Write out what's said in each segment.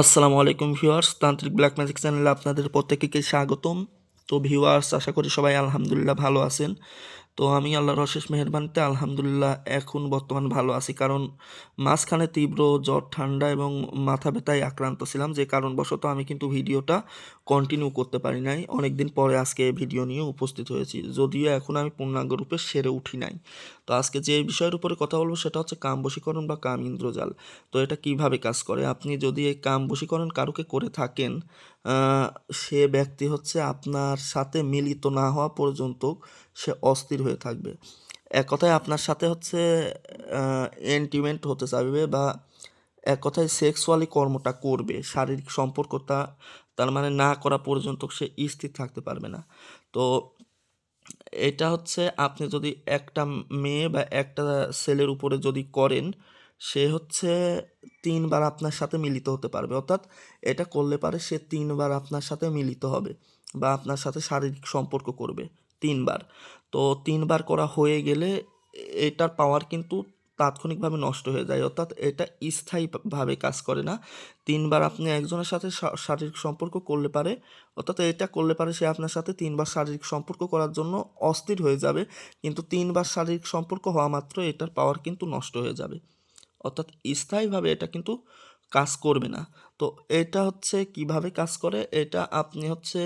আসসালামু আলাইকুম ভিউয়ার্স, তান্ত্রিক ব্ল্যাক ম্যাজিক চ্যানেলে আপনাদের প্রত্যেককে স্বাগতম। তো ভিউয়ার্স, আশা করি সবাই আলহামদুলিল্লাহ ভালো আছেন। তো আমি আল্লাহর অশেষ মেহেরবানিতে আলহামদুলিল্লাহ এখন বর্তমান ভালো আছি। কারণ মাঝখানে তীব্র জ্বর, ঠান্ডা এবং মাথা ব্যথায় আক্রান্ত ছিলাম। যে কারণবশত আমি কিন্তু ভিডিওটা কন্টিনিউ করতে পারি নাই। অনেক দিন পরে আজকে ভিডিও নিয়ে উপস্থিত হয়েছি। যদিও এখন আমি পূর্ণাঙ্গ রূপে সেরে উঠি নাই। তো আজকে যে বিষয়ের উপরে কথা বলব সেটা হচ্ছে কাম বশীকরণ বা কাম ইন্দ্রজাল। তো এটা কীভাবে কাজ করে? আপনি যদি এই কাম বশীকরণ কারুকে করে থাকেন সে ব্যক্তি হচ্ছে আপনার সাথে মিলিত না হওয়া পর্যন্ত সে অস্থির হয়ে থাকবে। এক কথায় আপনার সাথে হচ্ছে এন্টিমেন্ট হতে চাইবে বা এক কথায় সেক্সুয়ালি কর্মটা করবে, শারীরিক সম্পর্কটা তার মানে না করা পর্যন্ত সে স্থির থাকতে পারবে না। তো এটা হচ্ছে আপনি যদি একটা মেয়ে বা একটা ছেলের উপরে যদি করেন সে হচ্ছে তিনবার আপনার সাথে মিলিত হতে পারবে। অর্থাৎ এটা করলে পারে সে তিনবার আপনার সাথে মিলিত হবে বা আপনার সাথে শারীরিক সম্পর্ক করবে তিনবার। তো তিনবার করা হয়ে গেলে এটার পাওয়ার কিন্তু তাৎক্ষণিকভাবে নষ্ট হয়ে যায়। অর্থাৎ এটা স্থায়ীভাবে কাজ করে না। তিনবার আপনি একজনের সাথে শারীরিক সম্পর্ক করলে পারে, অর্থাৎ এটা করলে পারে সে আপনার সাথে তিনবার শারীরিক সম্পর্ক করার জন্য অস্থির হয়ে যাবে। কিন্তু তিনবার শারীরিক সম্পর্ক হওয়া মাত্র এটার পাওয়ার কিন্তু নষ্ট হয়ে যাবে। অর্থাৎ স্থায়ীভাবে এটা কিন্তু কাজ করবে না। তো এটা হচ্ছে কীভাবে কাজ করে? এটা আপনি হচ্ছে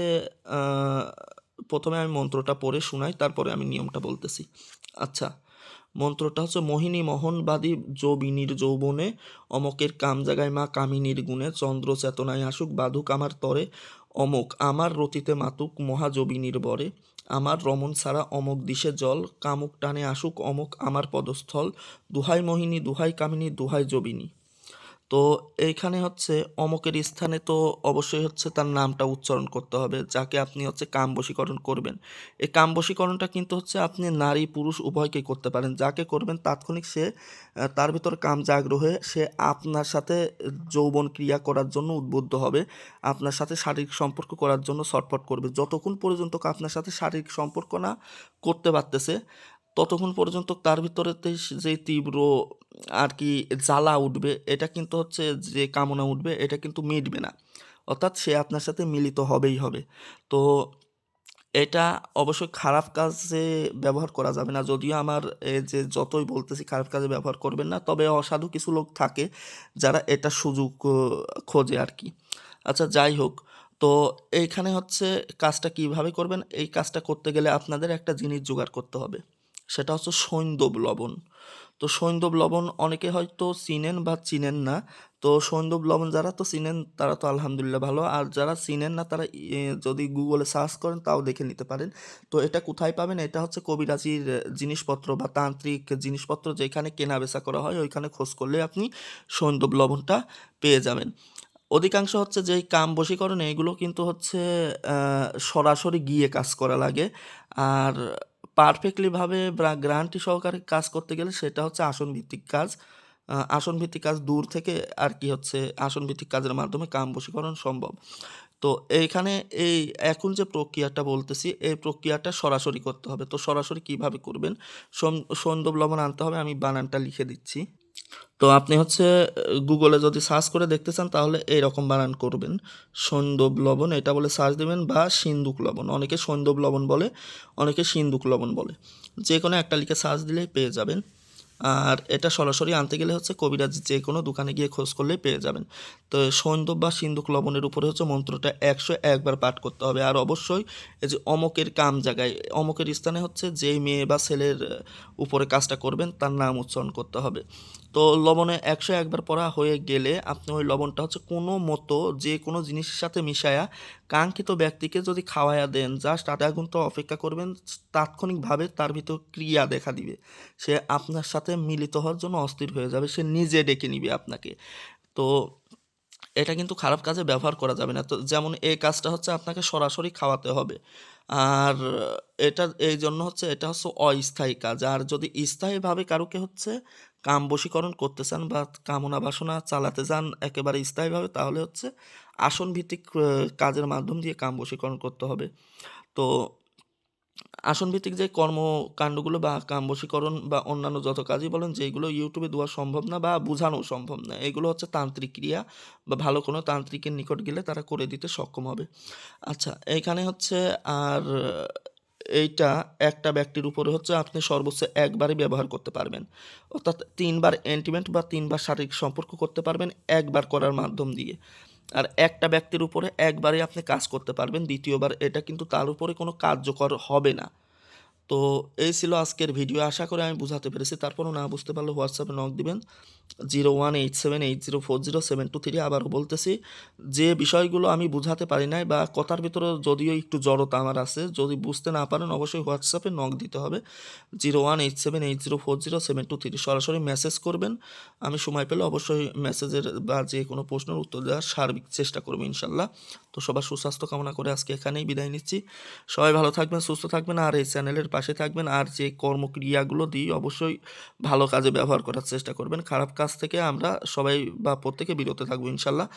প্রথমে আমি মন্ত্রটা পড়ে শোনাই, তারপরে আমি নিয়মটা বলতেছি। আচ্ছা মন্ত্রটা হচ্ছে, মোহিনী মোহনবাদী যৌবিনীর যৌবনে, অমকের কাম জাগায় মা কামিনীর গুণে, চন্দ্র চেতনায় আসুক, বাধুক আমার তরে, অমক আমার রতিতে মাতুক মহাযোবিনীর বরে। আমার রমন ছাড়া অমক দিশে জল, কামুক টানে আসুক অমক আমার পদস্থল, দুহাই মোহিনী, দুহাই কামিনী, দুহাই যোবিনী তো এইখানে হচ্ছে অমকের স্থানে তো অবশ্যই হচ্ছে তার নামটা উচ্চারণ করতে হবে, যাকে আপনি হচ্ছে কাম বশীকরণ করবেন। এই কাম বশীকরণটা কিন্তু হচ্ছে আপনি নারী, পুরুষ উভয়কেই করতে পারেন, যাকে করবেন তাৎক্ষণিক সে তার ভিতর কাম জাগ্রহ সে আপনার সাথে যৌবন ক্রিয়া করার জন্য উদ্বুদ্ধ হবে, আপনার সাথে শারীরিক সম্পর্ক করার জন্য ছটফট করবে। যতক্ষণ পর্যন্ত আপনার সাথে শারীরিক সম্পর্ক না করতে পারতেছে ততক্ষণ পর্যন্ত তার ভিতরে যে তীব্র আর কি জ্বালা উঠবে, এটা কিন্তু হচ্ছে যে কামনা উঠবে, এটা কিন্তু মিটবে না। অর্থাৎ সে আপনার সাথে মিলিত হবেই হবে। তো এটা অবশ্যই খারাপ কাজে ব্যবহার করা যাবে না। যদিও আমার যে যতই বলতেছি খারাপ কাজে ব্যবহার করবেন না, তবে অসাধু কিছু লোক থাকে যারা এটা সুযোগ খোঁজে আর কি। আচ্ছা যাই হোক, তো এইখানে হচ্ছে কাজটা কীভাবে করবেন? এই কাজটা করতে গেলে আপনাদের একটা জিনিস জোগাড় করতে হবে। সেটা হচ্ছে সৈন্দব লবণ। তো সৈন্দব লবণ অনেকে হয়তো চিনেন বা চিনেন না। তো সৈন্দব লবণ যারা তো চিনেন, তারা তো আলহামদুলিল্লাহ ভালো। আর যারা চিনেন না, তারা যদি গুগলে সার্চ করেন, তাও দেখে নিতে পারেন। তো এটা কোথায় পাবেন? এটা হচ্ছে কবিরাজির জিনিসপত্র বা তান্ত্রিক জিনিসপত্র যেখানে কেনা বেচা করা হয়, ওইখানে খোঁজ করলে আপনি সৈন্দব লবণটা পেয়ে যাবেন। অধিকাংশ হচ্ছে যেই কাম বশীকরণ, এগুলো কিন্তু হচ্ছে সরাসরি গিয়ে কাজ করা লাগে। আর পারফেক্টলি ভাবে গ্যারান্টি সহকারে কাজ করতে গেলে সেটা হচ্ছে আসন ভিত্তিক কাজ। আসন ভিত্তিক কাজ দূর থেকে আর কি হচ্ছে আসন ভিত্তিক কাজের মাধ্যমে কাম বশীকরণ সম্ভব। তো এইখানে এই এখন যে প্রক্রিয়াটা বলতেছি, এই প্রক্রিয়াটা সরাসরি করতে হবে। তো সরাসরি কীভাবে করবেন? সন্দব লবণ আনতে হবে, আমি বানানটা লিখে দিচ্ছি। তো আপনি হচ্ছে গুগলে যদি সার্চ করে দেখতে চান, তাহলে এইরকম বানান করবেন। সৈন্দব লবণ, এটা বলে সার্চ দেবেন, বা সিন্দুক লবণ। অনেকে সৈন্দব লবণ বলে, অনেকে সিন্দুক লবণ বলে। যে কোনো একটা লিখে সার্চ দিলেই পেয়ে যাবেন। আর এটা সরাসরি আনতে গেলে হচ্ছে কবিরাজ যে কোনো দোকানে গিয়ে খোঁজ করলেই পেয়ে যাবেন। তো সৈন্দব বা সিন্দুক লবণের উপরে হচ্ছে মন্ত্রটা একশো একবার পাঠ করতে হবে। আর অবশ্যই এই যে অমকের কাম জায়গায়, অমকের স্থানে হচ্ছে যেই মেয়ে বা ছেলের উপরে কাজটা করবেন তার নাম উচ্চারণ করতে হবে। তো লবণে একশো একবার পড়া হয়ে গেলে আপনি ওই লবণটা হচ্ছে কোনো মতো যে কোনো জিনিসের সাথে মিশায়া কাঙ্ক্ষিত ব্যক্তিকে যদি খাওয়ায়া দেন জাস্ট আধা ঘণ্টা অপেক্ষা করবেন, তাৎক্ষণিকভাবে তার ভিতর ক্রিয়া দেখা দিবে। সে আপনার সাথে মিলিত হওয়ার জন্য অস্থির হয়ে যাবে, সে নিজে ডেকে নিবে আপনাকে। তো এটা কিন্তু খারাপ কাজে ব্যবহার করা যাবে না। তো যেমন এই কাজটা হচ্ছে আপনাকে সরাসরি খাওয়াতে হবে। আর এটা, এই জন্য হচ্ছে এটা হচ্ছে অস্থায়ী কাজ। আর যদি স্থায়ীভাবে কারুকে হচ্ছে কাম বশীকরণ করতে চান বা কামনা বাসনা চালাতে চান একেবারে স্থায়ীভাবে, তাহলে হচ্ছে আসন ভিত্তিক কাজের মাধ্যম দিয়ে কাম বশীকরণ করতে হবে। তো আসনভিত্তিক যে কর্মকাণ্ডগুলো বা কাম কামবশীকরণ বা অন্যান্য যত কাজই বলেন, যেগুলো ইউটিউবে দেওয়া সম্ভব না বা বোঝানো সম্ভব না, এগুলো হচ্ছে তান্ত্রিক ক্রিয়া বা ভালো কোনো তান্ত্রিকের নিকট গেলে তারা করে দিতে সক্ষম হবে। আচ্ছা এইখানে হচ্ছে আর এইটা একটা ব্যক্তির উপরে হচ্ছে আপনি সর্বোচ্চ একবারই ব্যবহার করতে পারবেন। অর্থাৎ তিনবার এন্টিমেন্ট বা তিনবার শারীরিক সম্পর্ক করতে পারবেন একবার করার মাধ্যম দিয়ে। আর একটা ব্যক্তির উপরে একবারে আপনি কাজ করতে পারবেন, দ্বিতীয়বার এটা কিন্তু তার উপরে কোনো কার্যকর হবে না। তো এই ছিল আজকের ভিডিও আশা করে আমি বুঝাতে পেরেছি। তারপরও না বুঝতে পারলে হোয়াটসঅ্যাপে নক দিবেন। Zero one eight seven eight zero four zero seven two three আবারও বলতেছি, যে বিষয়গুলো আমি বুঝাতে পারি নাই বা কথার ভিতরে যদিও একটু জড়তা আমার আছে, যদি বুঝতে না পারেন অবশ্যই হোয়াটসঅ্যাপে নক দিতে হবে। Zero one eight seven eight zero four zero seven two three সরাসরি মেসেজ করবেন। আমি সময় পেলে অবশ্যই মেসেজের বা যে কোনো প্রশ্নের উত্তর দেওয়ার সার্বিক চেষ্টা করব ইনশাল্লাহ। তো সবার সুস্বাস্থ্য কামনা করে আজকে এখানেই বিদায় নিচ্ছি। সবাই ভালো থাকবেন, সুস্থ থাকবেন, আর এই চ্যানেলের পাশে থাকবেন। আর যে কর্মক্রিয়াগুলো দিই, অবশ্যই ভালো কাজে ব্যবহার করার চেষ্টা করবেন। খারাপ কাজ থেকে আমরা সবাই বা প্রত্যেকে বিরত থাকব ইনশাল্লাহ।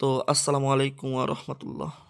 তো আসসালামু আলাইকুম রহমতুল্লাহ।